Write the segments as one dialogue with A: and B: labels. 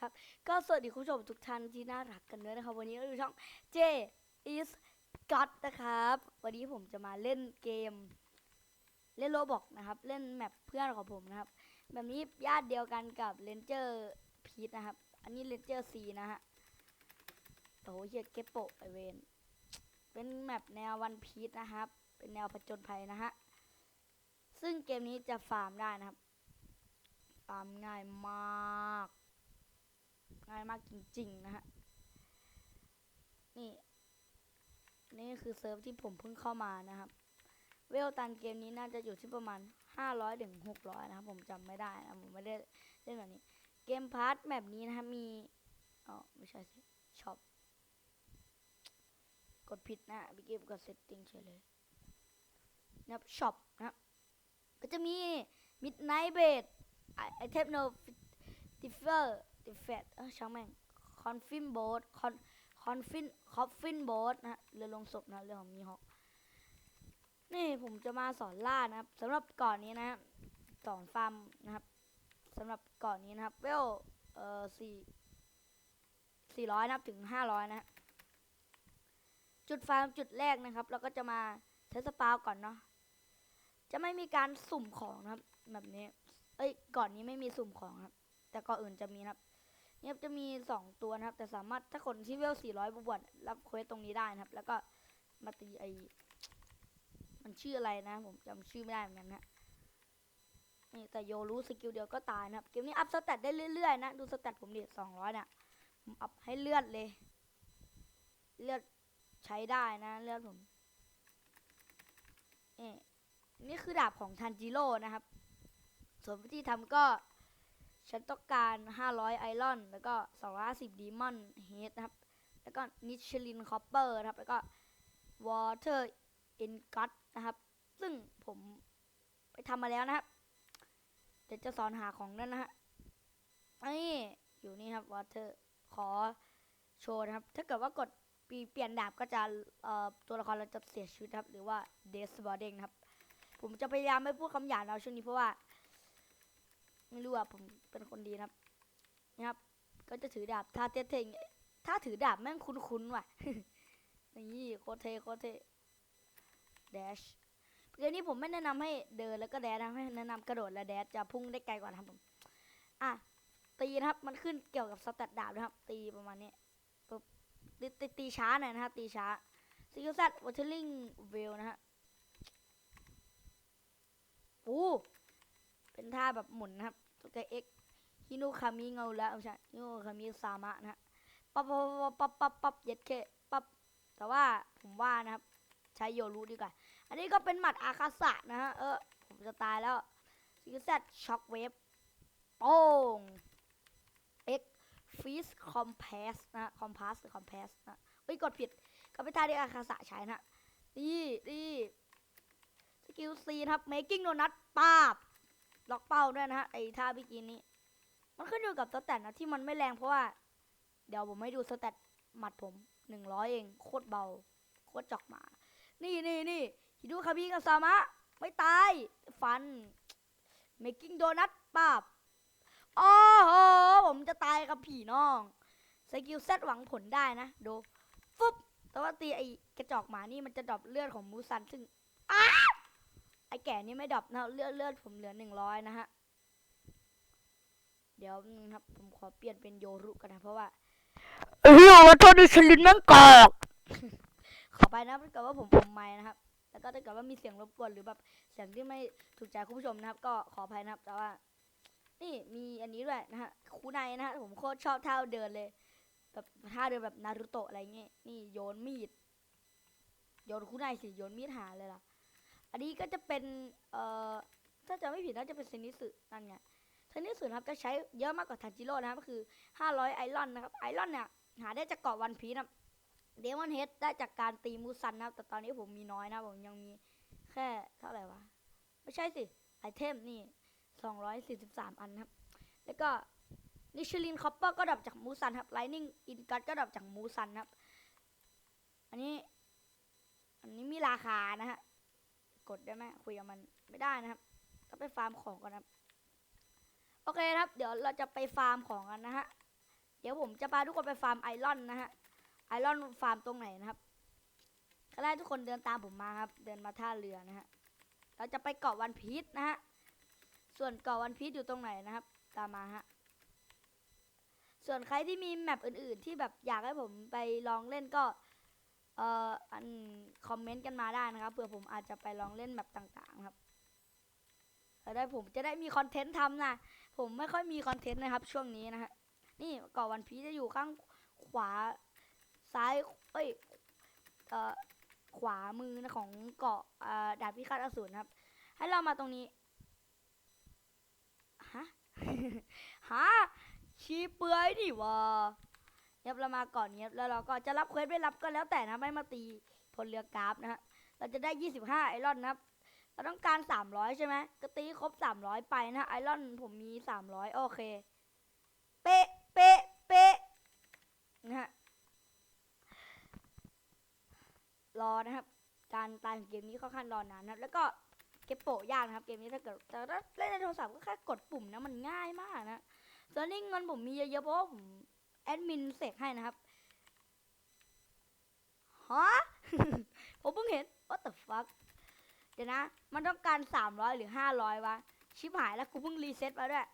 A: ครับ ก็สวัสดีคุณผู้ชมทุกท่านที่น่ารักกันด้วยนะครับ วันนี้เราอยู่ช่อง J is God นะครับ วันนี้ผมจะมาเล่นเกม เล่นโลบอกนะครับ เล่นแมปเพื่อนของผมนะครับ แบบนี้ญาติเดียวกันกับเลนเจอร์พีทนะครับ อันนี้เลนเจอร์ซีนะฮะโอ้โหเฮียเก็บโปะไอเวนเป็นแมปแนววันพีทนะครับ เป็นแนวผจญภัยนะฮะ ซึ่งเกมนี้จะฟาร์มได้นะครับ ฟาร์มง่ายมาก ง่ายมากจริงๆนะฮะ นี่ นี่คือเซิร์ฟที่ผมเพิ่งเข้ามานะครับ เวลตันเกมนี้น่าจะอยู่ที่ประมาณ 500ถึง600 นะครับ ผมจำไม่ได้นะผมไม่ได้เล่นแบบนี้ เกมพาร์ทแบบนี้นะครับมีอ๋อไม่ใช่สิช็อปกดผิดนะพี่เกมกดเซตติ้งเฉยเลยนะครับช็อปนะก็จะมี Midnight Bed ไอเทมโนติเฟอร์ ติเฟตเออช่างแม่งคอนฟินโบสคอนคอนฟินคอฟฟินโบสนะเรือลงศพนะเรือของมีฮอกนี่ผมจะมาสอนล่านะครับสำหรับก่อนนี้นะฮะสอนฟาร์มนะครับสำหรับก่อนนี้นะครับเวลเอ่อสี่สี่ร้อยนะครับถึงห้าร้อยนะฮะจุดฟาร์มจุดแรกนะครับเราก็จะมาเทสปาวก่อนเนาะจะไม่มีการสุ่มของนะครับ แบบนี้ เอ้ยก่อนนี้ไม่มีสุ่มของครับ แต่ก่อนอื่นจะมีนะครับ นี่ยครับจะมีสองตัวนะครับ แต่สามารถถ้าคนที่เวล 400 บวกรับเควสตรงนี้ได้นะครับ แล้วก็มาตีไอมันชื่ออะไรนะ ผมจำชื่อไม่ได้เหมือนกันนะนี่แต่โยรู้สกิลเดียวก็ตายนะครับ เกมนี้อัพสเตตได้เรื่อยๆนะ ดูสเตตผมดิ200เนี่ยผมอัพให้เลือดเลย เลือดใช้ได้นะ เลือดผมนี่นี่คือดาบของทันจิโร่นะครับ ส่วนวิธีทำก็ ฉันต้องการ 500 ไอรอน แล้วก็ 250ดีมอนเฮดนะครับ แล้วก็นิชลินคอปเปอร์นะครับ แล้วก็วอเตอร์อินกัตนะครับ ซึ่งผมไปทำมาแล้วนะครับ เดี๋ยวจะสอนหาของนั่นนะฮะนี่อยู่นี่ครับวอเตอร์ขอโชว์นะครับ ถ้าเกิดว่ากดปีเปลี่ยนดาบก็จะเอ่อตัวละครเราจะเสียชีวิตครับ หรือว่าเดสบอเดงนะครับ ผมจะพยายามไม่พูดคำหยาบเราช่วงนี้เพราะว่า ไม่รู้อะผมเป็นคนดีนะครับนะครับ ก็จะถือดาบท่าเท่ๆอย่งถ้าถือดาบแม่งคุ้นๆว่ะนี่โคเทโคเทแดชเกมนี้ผมไม่แนะนำให้เดินแล้วก็แดชนะให้แนะนำกระโดดและแดชจะพุ่งได้ไกลกว่านะครับผมอะตีนะครับมันขึ้นเกี่ยวกับสแตตดาบนะครับ ตีประมาณนี้ปุ๊บตีตีช้าหน่อยนะครับตีช้าซิคิวซัตวอเทอร์ลิงเวลนะฮะโอ้ เป็นท่าแบบหมุนนะครับตัวแกเอ็กฮิโนคามิเงาแล้วใช่ฮิโนคามิซามะนะฮะปั๊บปั๊บปั๊บปั๊บปั๊บเย็ดเคปั๊บแต่ว่าผมว่านะครับ ใช้โยรุดีกว่า อันนี้ก็เป็นหมัดอาคาสะนะฮะเออผมจะตายแล้วซิกเซตช็อคเวฟโป้งเอ็กฟีสคอมเพสนะคอมพาสหรือคอมเพสนะเฮ้ยกดผิดก็เป็นท่าที่อาคาสะใช้นะฮะนี่นี่สกิลซีนะครับ making donut ป้าบ ล็อกเป้าด้วยนะฮะไอ้ท่าเมื่อกี้นี้ มันขึ้นอยู่กับสแตทนะที่มันไม่แรงเพราะว่า เดี๋ยวผมให้ดูสแตทหมัดผมหนึ่งร้อยเองโคตรเบา โคตรจอกหมา นี่นี่นี่ฮิดูคาบิกับซามะ ไม่ตาย ฟัน making donut ป้าบโอ้โหผมจะตายกับผีน้องสกิลเซตหวังผลได้นะดูฟึบแต่ว่าตีไอ้กระจอกหมานี่มันจะดรอปเลือดของมูซันซึ่งอ้า แก่นี่ไม่ดรอปนะเลือดเลือดผมเหลือหนึ่งร้อยนะฮะ เดี๋ยวนึงครับผมขอเปลี่ยนเป็นโยรุกันนะเพราะว่าเฮ้ยว่าโทษดิชลินแม่งกอกขอไปนะถ้าเกิดว่าผมผมไม่นะครับ แล้วก็ถ้าเกิดว่ามีเสียงรบกวนหรือแบบเสียงที่ไม่ถูกใจคุณผู้ชมนะครับ ก็ขออภัยนะครับ แต่ว่า นี่มีอันนี้ด้วยนะฮะคูไนนะฮะผมโคตรชอบท่าเดินเลย แบบท่าเดินแบบนารูโตะอะไรเงี้ยนี่โยนมีดโยนคูไนสิโยนมีดหาเลยล่ะ อันนี้ก็จะเป็นเอ่อถ้าจะไม่ผิดน่าจะเป็นเซนิสึนั่นไงเซนิสึนะครับจะใช้เยอะมากกว่าทันจิโร่นะครับก็คือ 500 ไอรอนนะครับไอรอนเนี่ยหาได้จากเกาะวันพีนะเดมอนเฮดได้จากการตีมูซันนะครับ แต่ตอนนี้ผมมีน้อยนะผมยังมีแค่เท่าไหร่วะ ไม่ใช่สิ ไอเทมนี่ 243 อันนะครับ แล้วก็นิชลินคอปเปอร์ก็ดับจากมูซันครับไลนิ่งอินกัตก็ดับจากมูซันนะครับ อันนี้ อันนี้มีราคานะฮะ กดได้ไหมคุยกับมันไม่ได้นะครับต้องไปฟาร์มของก่อนนะครับ โอเคครับ เดี๋ยวเราจะไปฟาร์มของกันนะฮะเดี๋ยวผมจะพาทุกคนไปฟาร์มไอรอนนะฮะไอรอนฟาร์มตรงไหนนะครับก็ได้ทุกคนเดินตามผมมาครับ เดินมาท่าเรือนะฮะเราจะไปเกาะวันพีชนะฮะส่วนเกาะวันพีชอยู่ตรงไหนนะครับ ตามมาฮะส่วนใครที่มีแมปอื่นๆ ที่แบบอยากให้ผมไปลองเล่นก็ เอ่ออันคอมเมนต์กันมาได้นะครับเผื่อผมอาจจะไปลองเล่นแมปต่าง ๆ ครับแล้วได้ผมจะได้มีคอนเทนต์ทำนะผมไม่ค่อยมีคอนเทนต์นะครับ ช่วงนี้นะฮะนี่เกาะวันพีจะอยู่ข้างขวาซ้ายเอ้ยเอ่อขวามือนะของเกาะเอ่อดาบพิฆาตอสูรครับ ให้เรามาตรงนี้ฮะฮะชีเปลือยดิวะ เนียบเรามาก่อนเนี้ยบแล้วเราก็จะรับเควสไม่รับก็แล้วแต่นะไม่มาตีพลเรือกราฟนะฮะเราจะได้ 25 ไอรอนนะครับ เราต้องการ 300 ใช่ไหมก็ตีครบ 300 ไปนะไอรอนผมมี 300 โอเค เป๊ะเป๊ะเป๊ะนะฮะรอนะครับ การตายของเกมนี้ค่อนข้างรอนานนะครับ แล้วก็เก็บโปะยากนะครับ เกมนี้ถ้าเกิดแต่ถ้าเล่นในโทรศัพท์ก็แค่กดปุ่มนะมันง่ายมากนะส่วนนี้เงินผมมีเยอะๆเพราะผม แอดมินเสกให้นะครับฮะผมเพิ่งเห็น what the fuck เดี๋ยวนะ มันต้องการ 300 หรือ 500 วะ ชิบหายแล้วกูเพิ่งรีเซ็ตมาด้วย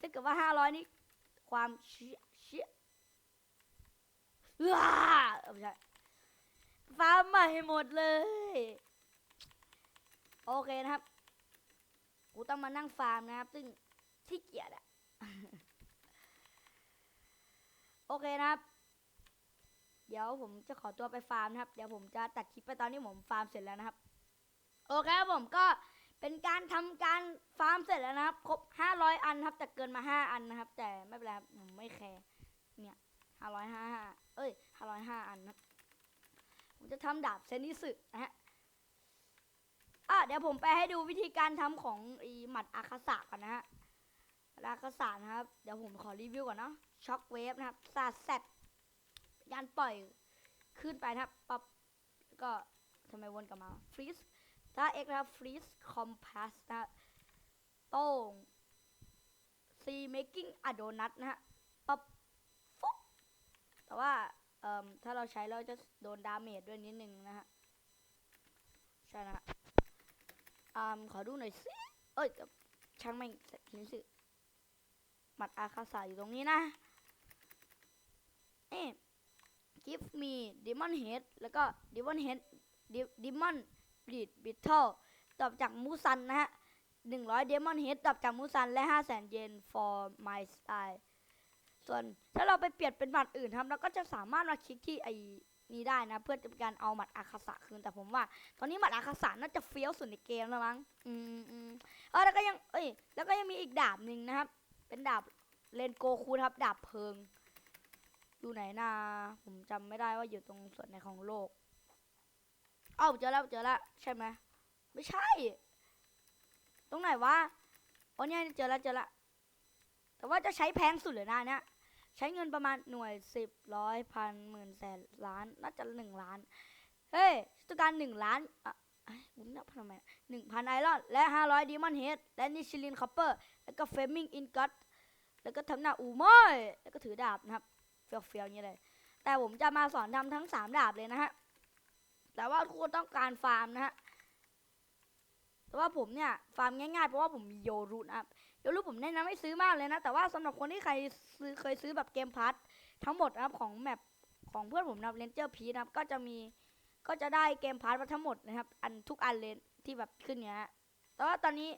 A: ถ้าเกิดว่า 500 นี่ ความเชี่ยเชี่ยว้าเออไม่ใช่ฟาร์มใหม่หมดเลย โอเคนะครับ กูต้องมานั่งฟาร์มนะครับ ซึ่งที่เกียจอะ เคนะครับ เดี๋ยวผมจะขอตัวไปฟาร์มนะครับ เดี๋ยวผมจะตัดคลิปไปตอนที่ผมฟาร์มเสร็จแล้วนะครับ โอเคครับผมก็เป็นการทำการฟาร์มเสร็จแล้วนะครับ ครบ500อันครับแต่เกินมา5อันนะครับ แต่ไม่เป็นไรครับผมไม่แคร์ เนี่ย555เอ้ย505อันนะผมจะทำดาบเซนิสึนะฮะอะเดี๋ยวผมไปให้ดูวิธีการทำของอีหมัดอาคาสะก่อนนะฮะอาคาสะนะครับ เดี๋ยวผมขอรีวิวก่อนเนาะช็อคเวฟนะครับซาแซดการปล่อยขึ้นไปนะครับปั๊บก็ทำไมวนกลับมาฟรีสถ้า X นะครับฟรีสคอมพาสนะโต้ง C making a donut นะฮะปั๊บฟุ๊บแต่ว่าเอ่อถ้าเราใช้เราจะโดนดาเมจด้วยนิดนึงนะฮะ ใช่นะฮะอ่าขอดูหน่อยสิ เอ้ยช่างแม่งทิ้งสิ หมัดอาคาสาอยู่ตรงนี้นะเอ๊ะ give me demon head แล้วก็ demon head De- demon bleed beetle ตอบจากมูซันนะฮะ100 demon head ตอบจากมูซันและ500,000เยน for my style ส่วนถ้าเราไปเปลี่ยนเป็นหมัดอื่นครับเราก็จะสามารถมาคลิกที่ไอ้นี้ได้นะ เพื่อจะเป็นการเอาหมัดอาคาสะคืนแต่ผมว่า ตอนนี้หมัดอาคาสะน่าจะเฟี้ยวสุดในเกมแล้วมั้ง อืมอืมเออแล้วก็ยังเอ้ยแล้วก็ยังมีอีกดาบหนึ่งนะครับ เป็นดาบเลนโกคูครับ ดาบเพลิง อยู่ไหนนาผมจำไม่ได้ว่าอยู่ตรงส่วนไหนของโลกเอ้าเจอแล้วเจอแล้วใช่ไหมไม่ใช่ ตรงไหนวะอ๋อเนี่ยเจอแล้วเจอแล้วแต่ว่าจะใช้แพงสุดเลยนะเนี่ยใช้เงินประมาณหน่วยสิบร้อยพันหมื่นแสนล้านน่าจะหนึ่งล้าน เฮ้ยต้องการหนึ่งล้านอะเอ้ยผมนับทำไมหนึ่งพันไอรอน และห้าร้อยดิมอนเฮดและนิชิลินคอปเปอร์ แล้วก็เฟมิงอินกัต แล้วก็ทำหน้าอูมอยแล้วก็ถือดาบนะครับเฟี้ยวเฟี้ยวๆอย่างนี้เลย แต่ผมจะมาสอนทำทั้งสามดาบเลยนะฮะแต่ว่าทุกคนต้องการฟาร์มนะฮะแต่ว่าผมเนี่ยฟาร์มง่ายๆเพราะว่าผมมีโยรุนะครับโยรุผมแนะนำให้ซื้อมากเลยนะ แต่ว่าสำหรับคนที่ใครซื้อเคยซื้อแบบเกมพัททั้งหมดนะครับของแมปของเพื่อนผมนะครับเลนเจอร์พีนะครับก็จะมีก็จะได้เกมพาร์ทมาทั้งหมดนะครับ อันทุกอันเลยที่แบบขึ้นเนี้ยแต่ว่าตอนนี้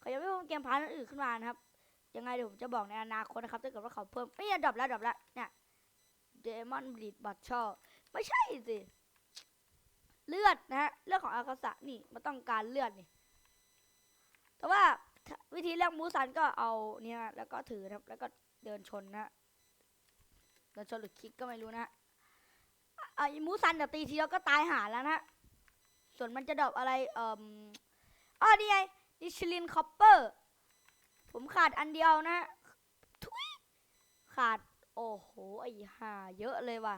A: เขายังไม่เพิ่มเกมพาร์ทอื่นขึ้นมานะครับ ยังไงเดี๋ยวผมจะบอกในอนาคตนะครับถ้าเกิดว่าเขาเพิ่มไม่ยดรอปแล้วดรอปแล้วเนี่ยเดมอนบลีดบัตชอไม่ใช่สิเลือดนะฮะเลือดของอากาศะนี่มันต้องการเลือดนี่ แต่ว่าวิธีเลือกมูซันก็เอาเนี่ยแล้วก็ถือนะแล้วก็เดินชนนะเดินชนหรือคลิกก็ไม่รู้นะฮะอะไอ้มูซันเดี๋ยวตีทีแล้วก็ตายหาแล้วนะฮะส่วนมันจะดรอปอะไรเอ่ออ๋อนี่ไงนิชลินคอปเปอร์ ผมขาดอันเดียวนะทุยขาด โอ้โห ไอ้ห่าเยอะเลยว่ะ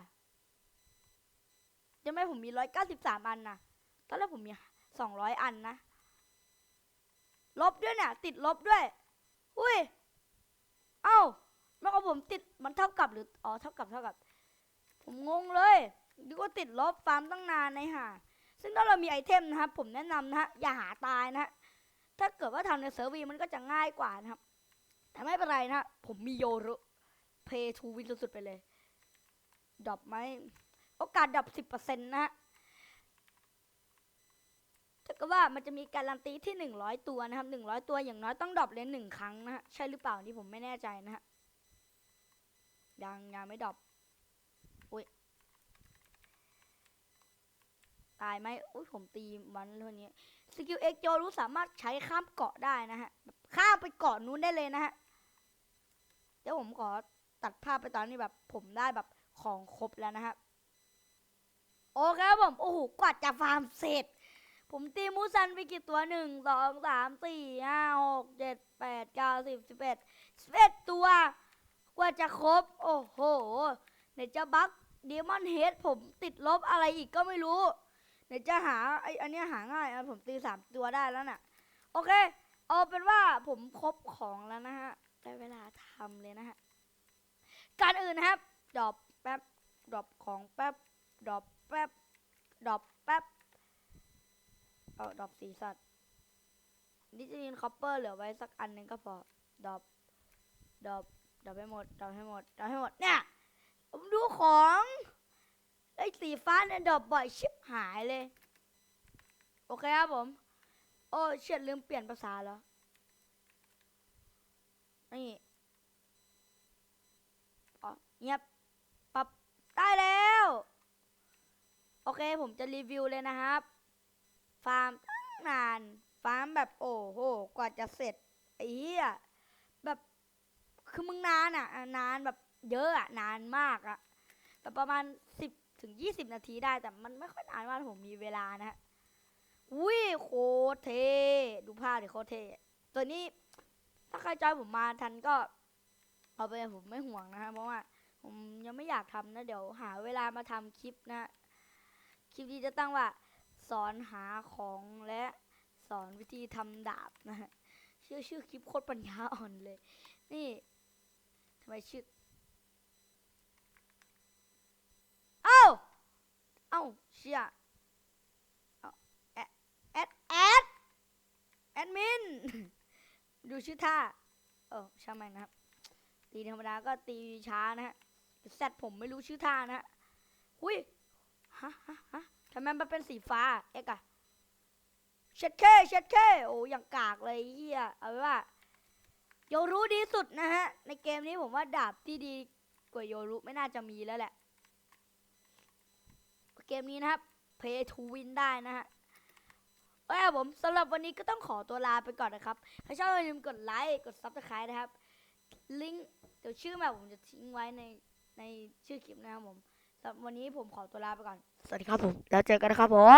A: ยังไม่ผมมีร้อยเก้าสิบสามอันนะตอนแรกผมมีสองร้อยอันนะ ลบด้วยเนี่ย ติดลบด้วย อุ้ย เอ้ามันเอาผมติดมันเท่ากับหรือ อ๋อ เท่ากับเท่ากับ ผมงงเลยดูว่าติดลบฟาร์มตั้งนานในห่าซึ่งถ้าเรามีไอเทมนะครับ ผมแนะนำนะฮะอย่าหาตายนะฮะ ถ้าเกิดว่าทำในเซิร์ฟวีมันก็จะง่ายกว่านะครับ แต่ไม่เป็นไรนะฮะผมมีโยรุเพย์ทูวินสุดๆไปเลยดรอปไหมโอกาสดรอปสิบเปอร์เซ็นต์นะฮะถ้าเกิดว่ามันจะมีการันตีที่หนึ่งร้อยตัวนะครับหนึ่งร้อยตัวอย่างน้อยต้องดรอปเลยหนึ่งครั้งนะฮะใช่หรือเปล่านี่ผมไม่แน่ใจนะฮะยังยังไม่ดรอปตายไหมอุ้ยผมตีมันเท่านี้ สกิลเอ็กโจรู้สามารถใช้ข้ามเกาะได้นะฮะข้ามไปเกาะนู้นได้เลยนะฮะ เดี๋ยวผมขอตัดภาพไปตอนนี้แบบผมได้แบบของครบแล้วนะฮะโอเคครับผมโอ้โหกว่าจะฟาร์มเสร็จ ผมตีมูซันไปกี่ตัวหนึ่งสองสามสี่ห้าหกเจ็ดแปดเก้าสิบสิบเอ็ดสิบเอ็ดตัว กว่าจะครบ โอ้โหไหนจะบักเดมอนเฮดผมติดลบอะไรอีกก็ไม่รู้ เดี๋ยวจะหาไออันเนี้ยหาง่ายอะผมตีสามตัวได้แล้วน่ะ โอเค เอาเป็นว่าผมครบของแล้วนะฮะได้เวลาทำเลยนะฮะการอื่นนะครับดรอปแป๊บดรอปของแป๊บดรอปแป๊บดรอปแป๊บเอาดรอปสีสัตว์ดิจิทัลคอปเปอร์เหลือไว้สักอันหนึงก็พอดรอปดรอปดรอปให้หมดดรอปให้หมดดรอปให้หมดเนี่ยผมดูของ ไอ้สีฟ้าเนี่ยดรอปบ่อยชิบหายเลย โอเคครับผม โอ้เฉียดลืมเปลี่ยนภาษาแล้วนี่อ๋อเงียบปรับได้แล้ว โอเคผมจะรีวิวเลยนะครับ ฟาร์มตั้งนาน ฟาร์มแบบโอ้โห กว่าจะเสร็จไอ้เหี้ยแบบคือมึงนานอะอะนานแบบเยอะอะ นานมากอะแบบประมาณสิบ ถึง 20 นาทีได้แต่มันไม่ค่อยนานมากถ้าผมมีเวลานะฮะอุ้ยโคเท ดูภาพดิโคเท ตัวนี้ถ้าใครจอยผมมาทันก็ เอาไปผมไม่ห่วงนะฮะเพราะว่า ผมยังไม่อยากทำนะ เดี๋ยวหาเวลามาทำคลิปนะ คลิปนี้จะตั้งว่า สอนหาของและสอนวิธีทำดาบนะฮะชื่อชื่อคลิปโคตรปัญญาอ่อนเลย นี่ทำไมชื่อ เอ้า เชียแอดแอดแอดมิน ดูชื่อท่า เออช่างมันนะครับ ตีธรรมดาก็ตีช้านะฮะแซดผมไม่รู้ชื่อท่านะฮะหุยฮะฮะฮะทำไมมันเป็นสีฟ้า เอ็กอะเช็ดเคเช็ดเคโอ้ย่างกากเลยเฮียเอาไว้ว่าโยรู้ดีสุดนะฮะ ในเกมนี้ผมว่าดาบที่ดีกว่าโยรุไม่น่าจะมีแล้วแหละ เกมนี้นะครับ Pay to Win ได้นะฮะโอเคครับผมสำหรับวันนี้ก็ต้องขอตัวลาไปก่อนนะครับถ้าชอบอย่าลืมกดไลค์กด Subscribe นะครับ ลิงก์เดี๋ยวชื่อแมปผมจะทิ้งไว้ในในชื่อคลิปนะครับผมสำหรับวันนี้ผมขอตัวลาไปก่อน สวัสดีครับผม แล้วเจอกันนะครับผม